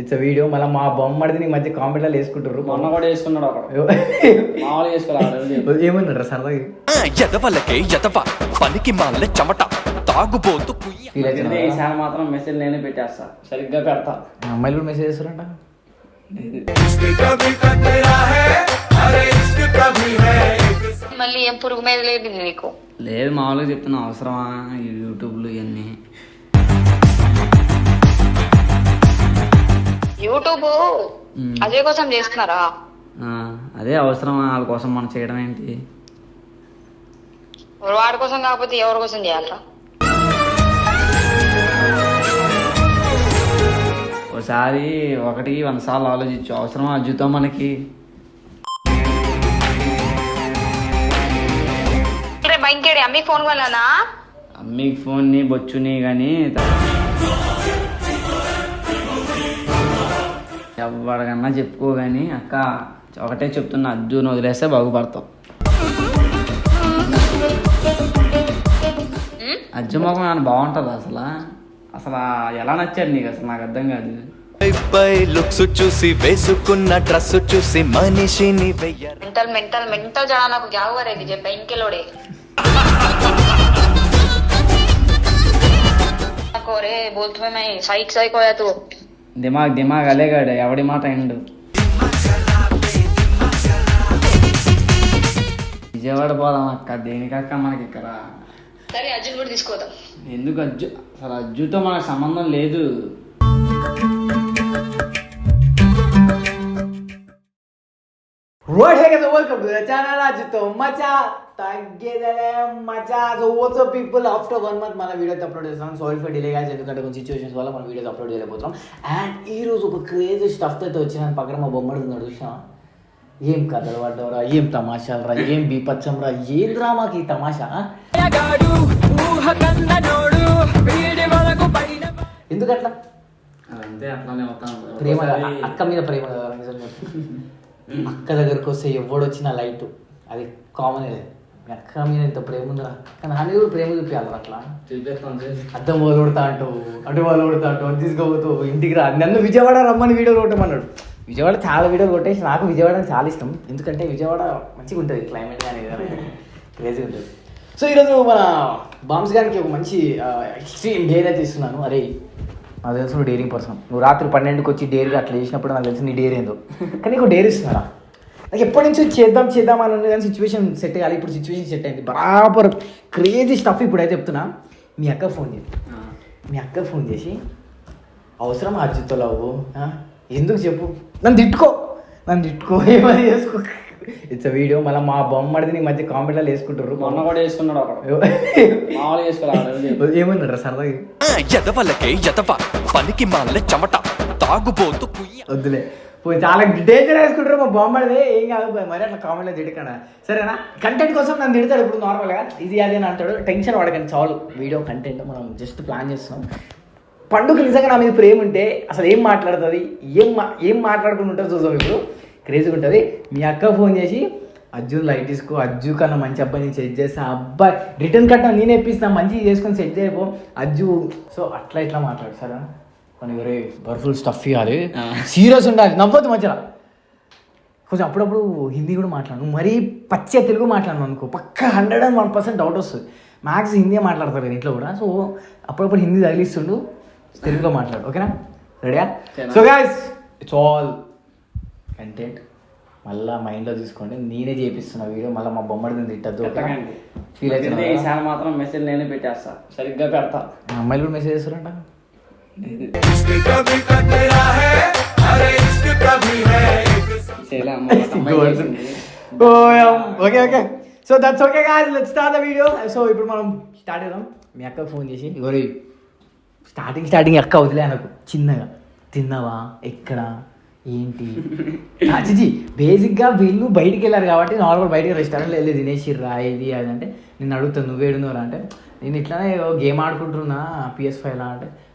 It's video మళ్ళీ మా బొమ్మడిది నీ మధ్య కామెంట్లో వేసుకుంటారు మొన్న కూడా వేసుకున్నాడు మామూలుగా వేసుకోవాలి ఏమన్నారు సరదాగా? ఎదవలకే ఎదవ. పనికి మాల చెమట. తాగుబోతు ఈసారి మాత్రం మెసేజ్ నేనే పెట్టేస్తా. సరిగ్గా పెడతా. అమ్మాయిలు కూడా మెసేజ్ చేస్తారంట? మళ్ళీ ఏం పురుగు మీద లేదు నీకు. లేదు మామూలుగా చెప్తున్నా అవసరమా? ఈ యూట్యూబ్లు ఇవన్నీ. యూట్యూబ్. అజయ్ కోసం చేస్తున్నారా? అదే అవసరమా వాళ్ళ కోసం మనం చేయడం ఏంటి? వాడి కోసం కాకపోతే ఎవరి కోసం చేయాలరా? ఒకసారి ఒకటి వంద సార్లు ఆలోచించు. అవసరమా అజ్జుతో మనకి? రే బైంకేడి అమ్మి ఫోన్ వల్లనా అమ్మికి ఫోన్ని బొచ్చుని కానీ ఎవరికన్నా చెప్పుకో కానీ అక్క ఒకటే చెప్తున్న అర్జున్ వదిలేస్తే బాగుపడతాం. అర్జున్ మొఖం ఆయన బాగుంటుంది అసలు? అసలు ఎలా నచ్చాడు నీకు అసలు? నాకు అర్థం కాదు. లుక్స్ చూసి వేసుకున్న డ్రెస్ చూసి మనిషిని మెంటల్ మెంటల్ మెంటల్ జడా నాకు గ్యావ్ వరేది చెప్పా ఇంకెలోడే. నాకు రే బోల్తుమే సైక్ సైక్ అయ్యా దిమాగ్ దిమాగ్ అలేగాడు ఎవడి మాట ఎండు విజయవాడ పోదాం అక్క దేనికక్క మనకి ఇక్కడ? సరే అర్జున్ కూడా తీసుకోదాం ఎందుకు అజ్జు అసలు అజ్జుతో మనకు సంబంధం లేదు. Hey guys, welcome to the channel. అజితో మచా తగ్గేదలే మచా so what's up people after one month మన వీడియోస్ అప్లోడ్ చేస్తాం సారీ ఫర్ డిలే గాయస్ ఎందుకంటే కొన్ని సిచ్యువేషన్స్ వల్ల మన వీడియోస్ అప్లోడ్ చేయలేకపోతున్నాం. అండ్ ఈ రోజు ఒక క్రేజీ స్టఫ్ అయితే వచ్చిన పక్కన మా బొమ్మడు ఉన్నాడు చూసినా ఏం కథలు పడ్డవరా ఏం తమాషాలు రా? ఏం బీపచ్చం రా? ఏం మాకు ఈ తమాషా? ఎందుకట్లా? ప్రేమ అక్క మీద ప్రేమ. అక్క దగ్గరకు వస్తే ఎవడొచ్చినా లైట్. అది కామన్ మీ అక్క మీద ఎంత ప్రేమ ఉందిరా. కానీ హనీ కూడా ప్రేమ చూపించాలి అట్లా. అద్దం వాళ్ళు కొడతా అంటావు అటు వాళ్ళు కొడతా అంటావు తీసుకోబోతావు ఇంటికి రా. నన్ను విజయవాడ రమ్మని వీడియోలు కొట్టమన్నాడు. విజయవాడ చాలా వీడియోలు కొట్టేసి నాకు విజయవాడ చాలా ఇష్టం. ఎందుకంటే విజయవాడ మంచిగా ఉంటుంది క్లైమేట్ కానీ క్రేజీగా ఉంటుంది. సో ఈరోజు మన బాంబ్స్ గారికి ఒక మంచి ఎక్స్ట్రీమ్ డేర్ అయితే ఇస్తున్నాను. అరే నాకు తెలుసు నువ్వు డేరింగ్ పర్సన్ నువ్వు రాత్రి పన్నెండుకి వచ్చి డేర్గా అట్లా చేసినప్పుడు నాకు తెలిసి నీ డేర్ ఏందో. కానీ నీకు డేర్ ఇస్తున్నారా? నాకు ఎప్పటి నుంచో చేద్దాం చేద్దాం అని ఉంది కానీ సిచ్యువేషన్ సెట్ అయ్యాలి. ఇప్పుడు సిచ్యువేషన్ సెట్ అయింది. బరాబర్ క్రేజీ స్టఫ్ ఇప్పుడైతే చెప్తున్నా. మీ అక్క ఫోన్ చేయి మీ అక్క ఫోన్ చేసి అవసరం అర్జుతో లవ్వు? ఎందుకు చెప్పు? నన్ను తిట్టుకో. నన్ను తిట్టుకో. ఏమని చేసుకో? ఇట్స్ వీడియో మళ్ళీ మా బొమ్మడిది నీ మధ్య కామెంట్లో వేసుకుంటారు మొన్న కూడా వేసుకున్నాడు మామూలుగా వేసుకోవాలి ఏమన్నారు సరదాగా ఎదవలకే ఎదవ. పనికి మాల చెమట. తాగుబోతు వద్దులే. చాలా డేంజర్ వేసుకుంటారు మా బొమ్మడిది ఏం కాదు మరి అట్లా కామెంట్లో తిడకడా. సరేనా? కంటెంట్ కోసం నన్ను తిడతాడు ఇప్పుడు నార్మల్గా ఇది అది అని అంటాడు. టెన్షన్ పడకండి చాలు. వీడియో కంటెంట్ మనం జస్ట్ ప్లాన్ చేస్తున్నాం. పండుగ నిజంగా నా మీద ప్రేమ ఉంటే అసలు ఏం మాట్లాడుతుంది? ఏం మా ఏం మాట్లాడుకుంటూ ఉంటుంది చూద్దాం ఇప్పుడు? క్రేజీగా ఉంటుంది. మీ అక్క ఫోన్ చేసి అజ్జు లైట్ తీసుకో. అజ్జు కన్నా మంచి అబ్బాయిని సెట్ చేస్తా. అబ్బాయి రిటర్న్ కట్టడం నేనే ఇప్పిస్తాను మంచిగా చేసుకొని సెట్ చేయపో. అజ్జు. సో అట్లా ఇట్లా మాట్లాడు సరేనా? కొన్ని వేరే బర్ఫుల్ స్టఫ్ ఇవ్వాలి. సీరియస్ ఉండాలి. నవ్వద్దు మధ్యలో. కొంచెం అప్పుడప్పుడు హిందీ కూడా మాట్లాడు మరీ పచ్చ తెలుగు మాట్లాడను అనుకో. పక్క hundred and one percent doubt వస్తుంది. మ్యాక్స్ హిందీ మాట్లాడతారు కదా ఇంట్లో కూడా. సో అప్పుడప్పుడు హిందీ తగిలిస్తుండు తెలుగులో మాట్లాడు. ఓకేనా? రెడీయా. So guys it's all content మళ్ళా మైండ్లో తీసుకోండి. నేనే చేపిస్తున్నా వీడియో. మళ్ళీ మా బొమ్మడి తిట్టద్దు ఫీల్ అవుతున్నా ఈసారి మాత్రం మెసేజ్ నేనే పెట్టేస్తా. సరిగ్గా పెడతా. అమ్మాయిలు కూడా మెసేజ్ చేస్తారంట. Okay okay so that's okay guys let's start the video so ఇప్పుడు మనం స్టార్ట్ చేద్దాం. మీ అక్క ఫోన్ చేసి ఇగోరి స్టార్టింగ్ స్టార్టింగ్ అక్క వదిలే అనకు చిన్నగా. తిన్నావా? ఎక్కడ? ఏంటి? చిచి బేసిక్గా వీళ్ళు బయటికి వెళ్ళారు కాబట్టి నార్మల్ బయటికి రెస్టారెంట్లో వెళ్ళి తినేసిర్రా ఇది అది అంటే నేను అడుగుతాను నువ్వేడున్నారా అంటే నేను ఇట్లానే గేమ్ ఆడుకుంటున్నా పిఎస్ ఫైవ్లా అంటే "మ్,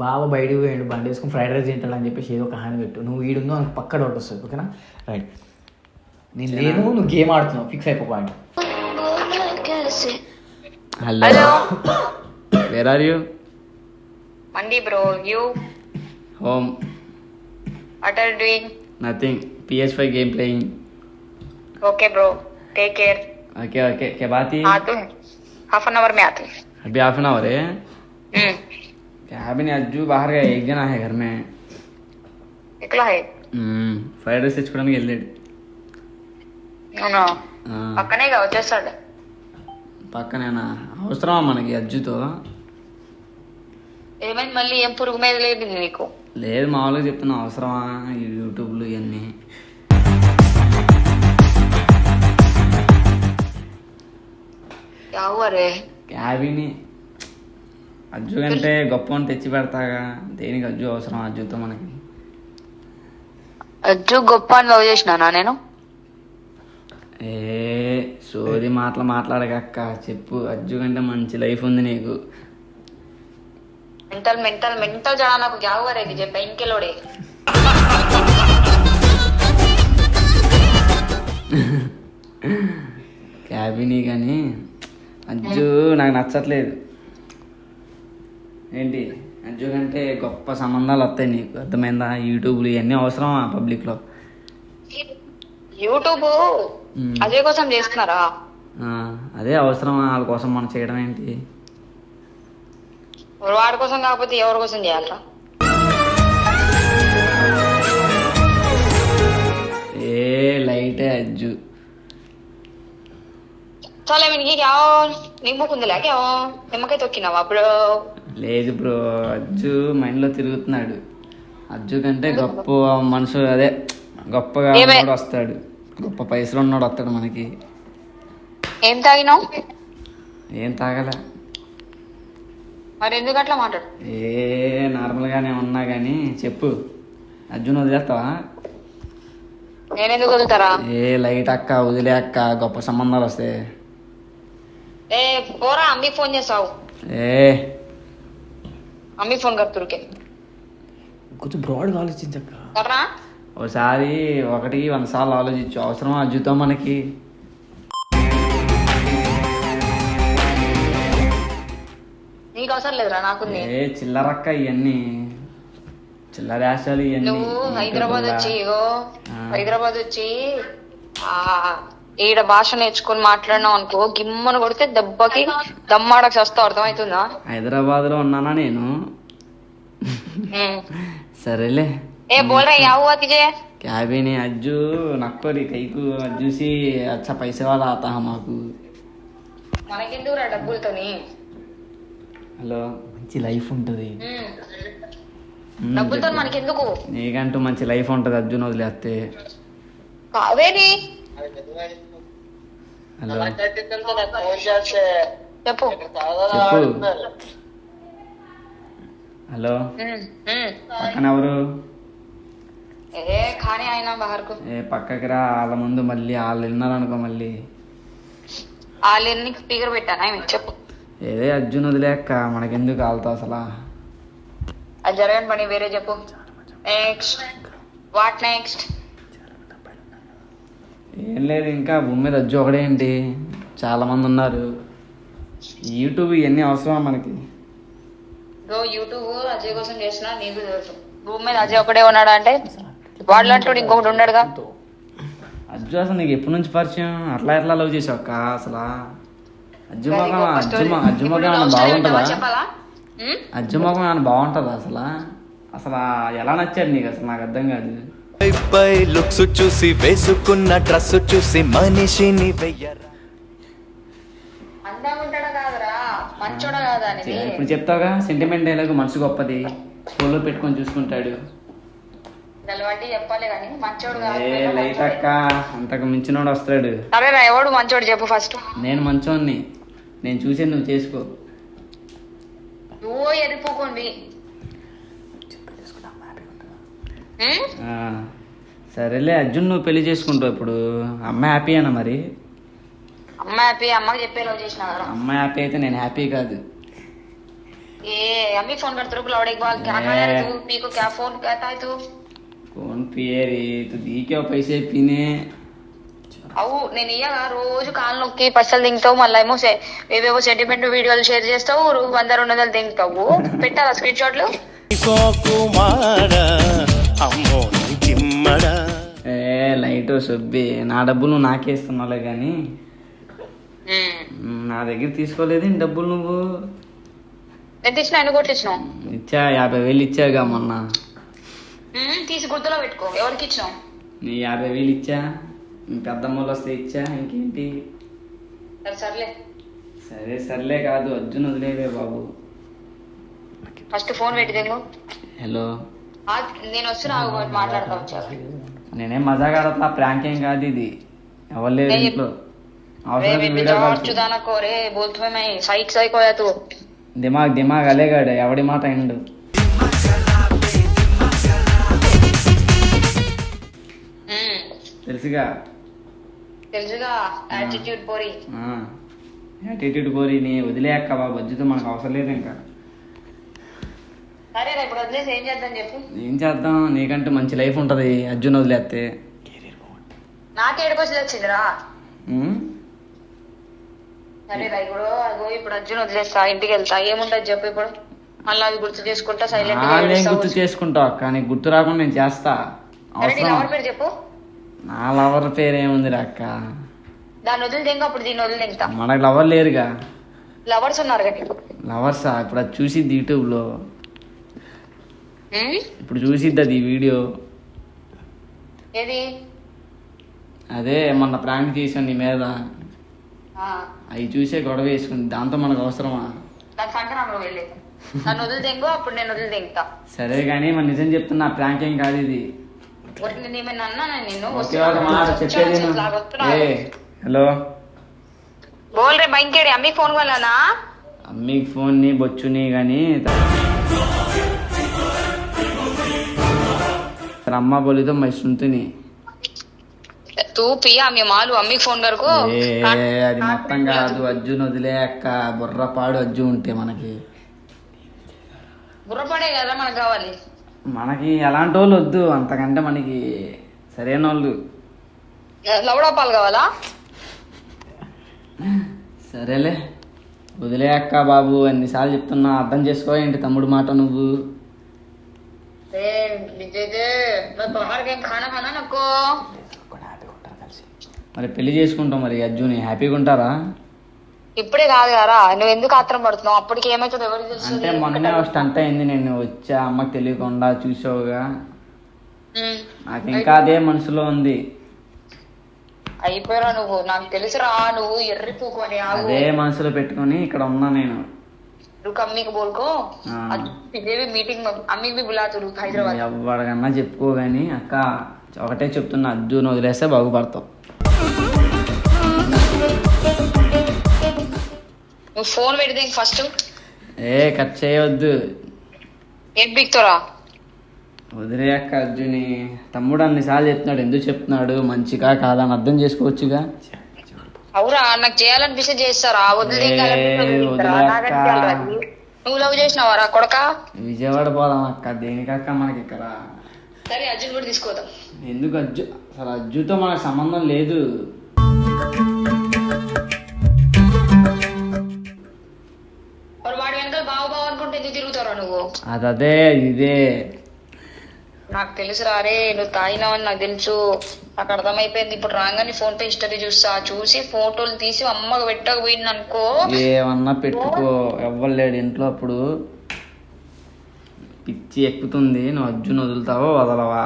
బావ బయటికి పోయాడు బండి వేసుకుని ఫ్రైడ్ రైస్ తింటాడు అని చెప్పేసి ఏదో ఒక హాని పెట్టు నువ్వు ఈడుందో నాకు పక్క డౌట్ వస్తుంది ఓకేనా రైట్ నేను లేను నువ్వు గేమ్ ఆడుతున్నావు ఫిక్స్ అయిపో point hello hello where are you mandi bro you home what are doing nothing PS five game playing okay bro take care okay okay क्या बात है आते हैं हाफ एन आवर में आते हैं अभी हाफ एन आवर है हम्म, क्या अभी नहीं अज्जू बाहर गया एक जना है घर में एकला है ఫ్రైడ్ రైస్ తెచ్చుకోవడానికి వెళ్ళాడు అవునా ఆ, పక్కనేగా వచ్చేస్తాడు పక్కనేనా అవసరమా మనకి అజ్జుతో ఏమైంది మళ్ళీ ఏం పురుగు మీద లేదు నీకు లేదు మామూలుగా చెప్తున్నా అవసరమా ఈ యూట్యూబ్లు ఇవన్నీ యావరే క్యాబీని అజ్జు కంటే గొప్ప అని తెచ్చి పెడతాగా. దేనికి అజ్జు అవసరం? అజ్జుతో మనకి. అజ్జు గొప్ప అని లవ్ చేసినానా నేను? ఏ సోది మాటలు మాట్లాడకక్క. చెప్పు అజ్జు కంటే మంచి లైఫ్ ఉంది నీకు. మెంటల్ మెంటల్ మెంటల్ జడా నాకు యావరే చెప్ప ఇంకెలోడే. క్యాబినీ కానీ అజ్జు నాకు నచ్చట్లేదు. ఏంటి? అజ్జు కంటే గొప్ప సంబంధాలు వస్తాయి నీకు. అర్థమైందా? యూట్యూబ్లు ఇవన్నీ అవసరమా పబ్లిక్లో? యూట్యూబ్. అజయ్ కోసం చేస్తున్నారా? అదే అవసరమా? వాళ్ళ కోసం మనం చేయడం ఏంటి? వాడి కోసం కాకపోతే ఎవరి కోసం చేయాలరా? ఏ లైటే అజ్జు. క్యావో నిమ్మకుందిలే క్యావో నిమ్మకాయ తొక్కినావా అప్పుడు లేదు బ్రో అజ్జు మైండ్లో తిరుగుతున్నాడు. అజ్జు కంటే గొప్ప మనుషు అదే. గొప్పగా? ఉన్నోడు వస్తాడు. గొప్ప పైసలు ఉన్నోడు వస్తాడు మనకి. ఏం తాగినావు? ఏం తాగలే? మరి ఎందుకు అట్లా మాట్లాడు? ఏ నార్మల్గానే ఉన్నా కానీ చెప్పు. అర్జున్ వదిలేస్తావా? నేనెందుకు వదులుతారా? ఏ లైట్ అక్క వదిలే అక్క గొప్ప సంబంధాలు వస్తాయి ఏ పోరా అమ్మి ఫోన్ చేసావు ఏ అమ్మి ఫోన్ కడుతురుకే కొంచెం బ్రాడ్గా ఆలోచించక్క. ఒకసారి ఒకటికి వంద సార్లు ఆలోచించు. అవసరం అజ్జుతో మనకి. నీకు అవసరం లేదురా నాకు ఏ చిల్లరక్క ఇవన్నీ చిల్లర ఇవన్నీ నువ్వు హైదరాబాద్ వచ్చి ఇగో. హైదరాబాద్ వచ్చి ఆ ఈడ భాష నేర్చుకొని మాట్లాడినావు అనుకో గిమ్మను కొడితే దెబ్బకి దమ్మాడకు వస్తావు అర్థమవుతుందా? హైదరాబాద్లో ఉన్నానా నేను. సరేలే. ఏ బోల్ రా యావు అతిజే? క్యాబిని అజ్జు నక్కోరి కైకు అజ్జూసి అచ్చ పైసే వాళ్ళ ఆతా మాకు. మనకెందుకు రా డబ్బులతోని? హలో మంచి లైఫ్ ఉంటుంది. డబ్బులతో. మనకెందుకు? నీకంటూ మంచి లైఫ్ ఉంటుంది అర్జున్ వదిలేస్తే. కావేరి హలో చెప్పు చెప్పు హలో. పక్కన ఎవరు ఏ కానీ ఆయన బహర్కు ఏ పక్కకి రా వాళ్ళ ముందు మళ్ళీ వాళ్ళు విన్నారనుకో మళ్ళీ వాళ్ళని స్పీకర్ పెట్టాను ఆయన చెప్పు ఏదే అర్జున్ వదిలేక్క మనకెందుకు వాళ్ళతో అసలు అది జరగని పని వేరే చెప్పు నెక్స్ట్ వాట్ నెక్స్ట్ ఏం లేదు ఇంకా భూమి మీద అజ్జు ఒకడేంటి? చాలా మంది ఉన్నారు. యూట్యూబ్ ఇవన్నీ అవసరమా మనకి? యూట్యూబ్ అజయ్ కోసం చేసిన నీకు తెలుసు. భూమి మీద అజయ్ ఒకడే ఉన్నాడు అంటే ఇంకొకటి ఉన్నాడుగా అజ్జు అసలు నీకు ఎప్పటి నుంచి పరిచయం? అట్లా ఎట్లా లవ్ చేసావు అక్క అసలు? అజ్జు అది మొఖం గొప్ప అజ్జు story. మొ- అజ్జు ఇప్పుడు మొఖం love ఏమైనా బాగుంటుందా? చెప్పాలా? ఉమ్? అజ్జు మొఖం ఏమైనా బాగుంటుందా అసలు? అసలు ఎలా నచ్చాడు నీకు అసలు? నాకు అర్థం కాదు. పై లుక్స్ చూసి వేసుకున్న డ్రెస్ చూసి మనిషిని వెయ్యరా. ఇప్పుడు చెప్తావుగా? సెంటిమెంట్ డైలాగ్ మనసు గొప్పది. స్కూల్లో పెట్టుకొని చూసుకుంటాడు. లైట్ అక్క అంతకు మించినోడు వస్తాడు. సరే రా ఎవడు మంచోడు చెప్పు ఫస్ట్ నేను మంచోన్ని నేను చూసి నువ్వు చేసుకో. నువ్వు ఎరిపోకండి ఆ, సరేలే అర్జున్ నువ్వు పెళ్లి చేసుకుంటావు ఇప్పుడు అమ్మ హ్యాపీ అన్న మరి అమ్మ హ్యాపీ అమ్మకి చెప్పే రోజు చేసిన కదా అమ్మ హ్యాపీ అయితే నేను హ్యాపీ కాదు ए अम्मी फोन करते रुक लाउड एक बार क्या खा रहे तू पी को क्या फोन कहता है तू कौन पिए रे तू दी क्या पैसे पीने అవు నేను ఇయ్యగా రోజు కాలు నొక్కి పైసలు దింగుతావు మళ్ళీ ఏమో సే- ఏవేవో సెంటిమెంట్ వీడియోలు షేర్ చేస్తావు రూ- వంద రెండు వందలు దింగుతావు పెట్టాలా స్క్రీన్ షాట్లు కుమార సుబ్బి నా డబ్బులు నువ్వు నాకే ఇస్తున్నావులే కానీ నా దగ్గర తీసుకోలేదు డబ్బులు నువ్వు. ఎంత ఇచ్చినా ఎన్ని కోట్లు ఇచ్చినావు? ఇచ్చా యాభై వేలు ఇచ్చాగా మొన్న. తీసి గుర్తులో పెట్టుకో. ఎవరికి ఇచ్చినావు? నీ యాభై వేలు ఇచ్చా పెద్దమ్మలు వస్తే ఇచ్చా ఇంకేంటి? సరే సర్లే. సరే సర్లే కాదు అర్జున్ వదిలేవే బాబు. ఫస్ట్ ఫోన్ పెట్టి హలో. నేను వస్తున్నా మాట్లాడతా వచ్చాక. నేనేం మజా కాదట్లా ప్రాంక్ ఏం కాదు ఇది. ఎవరు లేదు ఇంట్లో. దిమాగ్ దిమాగ్ అలేగాడు ఎవడి మాట ఎండు తెలుసుగా? తెలుసుగా యాటిట్యూడ్ పోరి. యాటిట్యూడ్ పోరి నీ వదిలేయక్క బాబు బజ్జుతో మనకు అవసరం లేదు ఇంకా. ఏం చేద్దాం చెప్పు. ఏం చేద్దాం? నీకంటే మంచి లైఫ్ ఉంటుంది. అర్జున్ వదిలేస్తే ఇప్పుడు అగో ఇప్పుడు అర్జున్ వదిలేస్తా ఇంటికి వెళ్తా. ఏముంటది చెప్పు ఇప్పుడు? మళ్ళీ అది గుర్తు చేసుకుంటా సైలెంట్ నేను గుర్తు చేసుకుంటావు అక్క. నీకు గుర్తు రాకుండా నేను చేస్తా. అవసరం. లవర్ పేరు చెప్పు. నా లవర్ పేరు ఏముంది అక్క? దాన్ని వదిలి తెంగ అప్పుడు దీన్ని వదిలి తెంగుతా. మనకు లవర్ లేరుగా. లవర్స్ ఉన్నారు లవర్సా ఇప్పుడు అది చూసిద్ది యూట్యూబ్లో ఉమ్? ఇప్పుడు చూసిద్ది వీడియో. అదే మొన్న ప్రాంక్ చేసాను నీ మీద. అవి చూసే గొడవ వేసుకుంది. దాంతో మనకు అవసరమా? నన్ను అప్పుడు నేను సరే కానీ మరి నిజం చెప్తున్నా ప్రాంక్ ఏం కాదు ఇది. హలో. బోల్ రే బయటకేడి అమ్మి ఫోన్ వల్లనా? అమ్మీకి ఫోన్ని బొచ్చుని కానీ అమ్మ బోలితో మై సుంతుని తూ పియా మీ మాలు అమ్మి ఫోన్ వరకు అది మొత్తం కాదు అర్జున్ వదిలే అక్క బుర్రపాడు అజ్జు ఉంటే మనకి బుర్రపడే కదా మనకు కావాలి మనకి ఎలాంటి వాళ్ళు వద్దు అంతకంటే మనకి సరైన వాళ్ళు లవడపాలు కావాలా సరేలే వదిలే అక్క బాబు అన్నిసార్లు చెప్తున్నా అర్థం చేసుకో ఏంటి తమ్ముడు మాట నువ్వు మరి పెళ్ళి చేసుకుంటాం మరి అర్జున్ హ్యాపీగా ఉంటారా? ఇప్పుడే కాదు కదా నువ్వు ఎందుకు ఆత్రం పడుతున్నావు? అప్పటికి ఏమవుతుందో ఎవరికి అంటే మొన్ననే స్టంట్ అయింది నేను వచ్చా అమ్మకి తెలియకుండా చూసావుగా? నాకు ఇంకా అదే మనసులో ఉంది. అయిపోయారా నువ్వు నాకు తెలుసురా నువ్వు ఎర్రి పూకొని అదే మనసులో పెట్టుకొని ఇక్కడ ఉన్నా నేను. నువ్వు అమ్మికి బోల్కో? ఇదేవి మీటింగ్ అమ్మికి బి బులా తురు హైదరాబాద్. ఎవరికన్నా చెప్పుకో కానీ అక్క ఒకటే చెప్తున్నా అద్దును వదిలేస్తే బాగుపడతావు. నువ్వు ఫోన్ పెడితే ఫస్ట్? ఏ ఖర్చు చేయవద్దు ఏం బిక్తోరా వదిలే అక్క అర్జుని. తమ్ముడు అన్నిసార్లు చెప్తున్నాడు ఎందుకు చెప్తున్నాడు? మంచిగా కాదని అర్థం చేసుకోవచ్చుగా. అవురా నాకు చేయాలనిపిస్తే చేస్తారా? వదిలే ఏ, వదిలేక్క. నువ్వు లవ్ చేసినావారా కొడక? విజయవాడ పోదాం అక్క దేనికక్క మనకి ఇక్కడ? సరే అర్జున్ కూడా తీసుకోదాం ఎందుకు అజ్జు అసలు అజ్జుతో మనకు సంబంధం లేదు. వాడి వెనకాల బావ బావ అనుకుంటే ఎందుకు తిరుగుతారా నువ్వు? అది అదే ఇదే. నాకు తెలుసురా రే నువ్వు తాగినావని నాకు తెలుసు. నాకు అర్థమైపోయింది. ఇప్పుడు రాగానే ఫోన్ పే హిస్టరీ చూస్తా. చూసి ఫోటోలు తీసి అమ్మకు పెట్టకపోయింది అనుకో ఏమన్నా పెట్టుకో. ఎవ్వలేడు ఇంట్లో అప్పుడు. పిచ్చి ఎక్కుతుంది. నువ్వు అర్జున్ వదులుతావో వదలవా?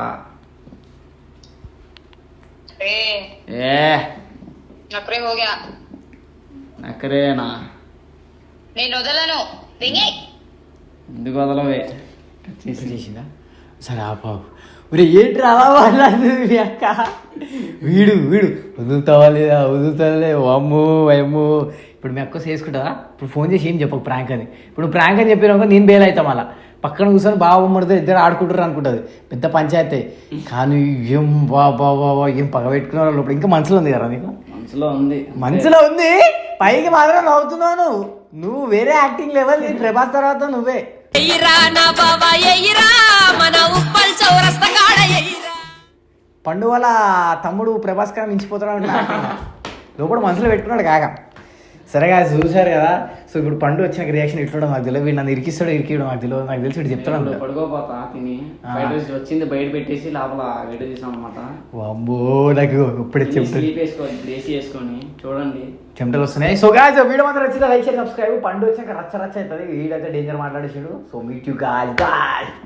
ఏ. నక్కడే హోగా నక్కరేనా నేను వదలను. దిగే. ఎందుకు వదలవే? చేసిందా సరే ఆపావు ఒరే ఏంటి అలా మాట్లాడుతుంది మీ అక్క? వీడు వీడు వదులుతావా లేదా? వదులుతావా అమ్ము అమ్ము ఇప్పుడు మీ అక్క చేసుకుంటావా ఇప్పుడు ఫోన్ చేసి ఏం చెప్పకు ప్రాంక్ అని. ఇప్పుడు ప్రాంక్ అని చెప్పినాక నేను బేల్ అవుతాం అలా. పక్కన కూర్చొని బావ బొమ్మడితే ఇద్దరు ఆడుకుంటారు అనుకుంటుంది. పెద్ద పంచాయతీ. కానీ ఏం బా బా బా ఏం పగ పెట్టుకున్నారు లోపల. ఇంకా మనసులో ఉంది కదా నీకు? మనసులో ఉంది. మనసులో ఉంది? పైకి మాత్రం నవ్వుతున్నావు నువ్వు. నువ్వు వేరే యాక్టింగ్ లెవెల్ ప్రభాస్ తర్వాత నువ్వే. నా బాబా మన పండు వల్ల తమ్ముడు ప్రభాస్కర్ కన్నా మించిపోతున్నాడు లోపల మనసులో పెట్టుకున్నాడు కాగా సరే guys, చూశారు కదా? సో ఇప్పుడు పండు వచ్చిన రియాక్షన్ ఇట్లా నాకు తెలియదు. వీడు నన్ను ఇరికిస్తాడు ఇరికిడు నాకు తెలియదు. నాకు తెలిసి వీడు చెప్తాడు. పడుకోపోతా తిని. వచ్చింది బయట పెట్టేసి లోపల వీడియో అనమాట వామ్మో నాకు ఇప్పుడే వేసుకోవాలి ఏసీ వేసుకొని చూడండి. చెమటలు వస్తున్నాయి. సో గాయస్ వీడియో మాత్రం వచ్చిందా లైక్ సబ్స్క్రైబ్ పండు వచ్చాక రచ్చ రచ్చ అవుతుంది. వీడైతే danger మాట్లాడేసాడు so meet you guys bye